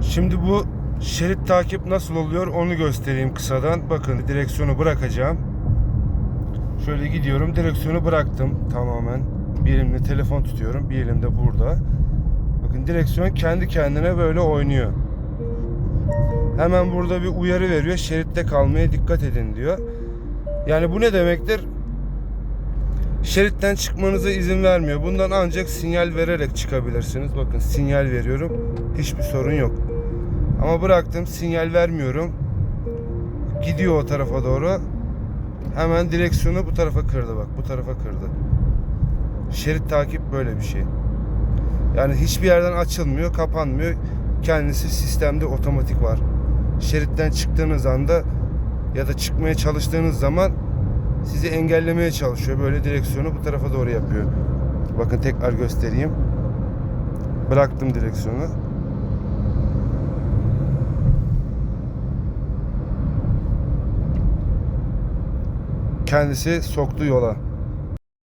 Şimdi bu şerit takip nasıl oluyor onu göstereyim kısadan. Bakın direksiyonu bırakacağım. Şöyle gidiyorum. Direksiyonu bıraktım tamamen. Bir elimde telefon tutuyorum. Bir elimde burada. Bakın direksiyon kendi kendine böyle oynuyor. Hemen burada bir uyarı veriyor. Şeritte kalmaya dikkat edin diyor. Yani bu ne demektir? Şeritten çıkmanıza izin vermiyor. Bundan ancak sinyal vererek çıkabilirsiniz. Bakın sinyal veriyorum. Hiçbir sorun yok. Ama bıraktım sinyal vermiyorum. Gidiyor o tarafa doğru. Hemen direksiyonu bu tarafa kırdı bak. Bu tarafa kırdı. Şerit takip böyle bir şey. Yani hiçbir yerden açılmıyor, kapanmıyor. Kendisi sistemde otomatik var. Şeritten çıktığınız anda ya da çıkmaya çalıştığınız zaman sizi engellemeye çalışıyor. Böyle direksiyonu bu tarafa doğru yapıyor. Bakın tekrar göstereyim. Bıraktım direksiyonu. Kendisi soktu yola.